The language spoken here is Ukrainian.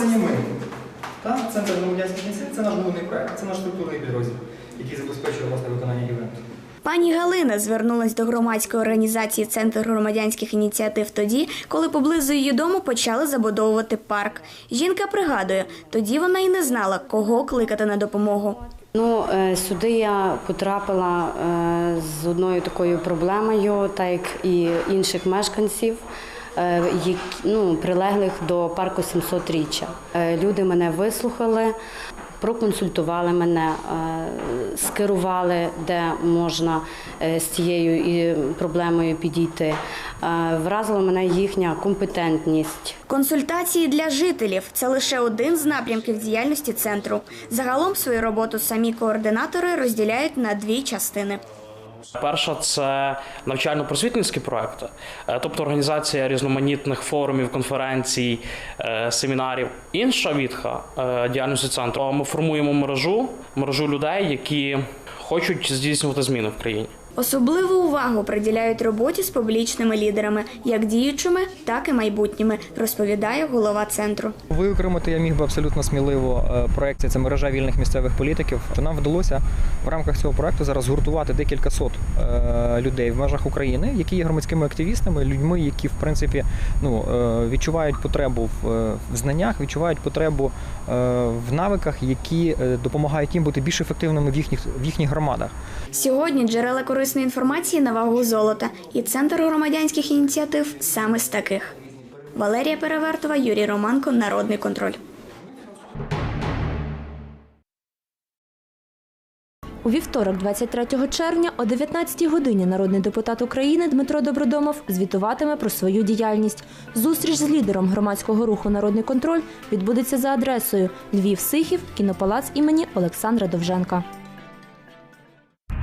це не ми. Так? Центр громадянських ініціатив це наш головний проект, це наш структурний підрозділ, який забезпечує власне виконання івенту. Пані Галина звернулась до громадської організації Центр громадянських ініціатив тоді, коли поблизу її дому почали забудовувати парк. Жінка пригадує, тоді вона й не знала, кого кликати на допомогу. Ну, е, сюди я потрапила е, з одною такою проблемою, так як і інших мешканців, ну, прилеглих до парку 700-річчя. Е, Люди мене вислухали, проконсультували мене, е, скерували, де можна е, з цією проблемою підійти. Е, Вразила мене їхня компетентність. Консультації для жителів це лише один з напрямків діяльності центру. Загалом свою роботу самі координатори розділяють на дві частини. Перша це навчально-просвітницькі проекти, е, тобто організація різноманітних форумів, конференцій, е, семінарів. Інша відха е, діяльності центру. Ми формуємо мережу, мережу людей, які хочуть здійснювати зміни в країні. Особливу увагу приділяють роботі з публічними лідерами, як діючими, так і майбутніми, розповідає голова центру. Виокремити я міг би абсолютно сміливо е, проєкті це мережа вільних місцевих політиків. Що нам вдалося в рамках цього проекту зараз згуртувати декілька сот е, людей в межах України, які є громадськими активістами, людьми, які в принципі ну е, відчувають потребу в, знаннях, відчувають потребу в навиках, які допомагають їм бути більш ефективними в їхніх в їхніх громадах. Сьогодні джерела корисної інформації на вагу золота, і центр громадянських ініціатив саме з таких. Валерія Перевертова, Юрій Романко, Народний контроль. У вівторок, 23 червня, о 19-й годині народний депутат України Дмитро Добродомов звітуватиме про свою діяльність. Зустріч з лідером громадського руху Народний контроль відбудеться за адресою Львів Сихів, кінопалац імені Олександра Довженка.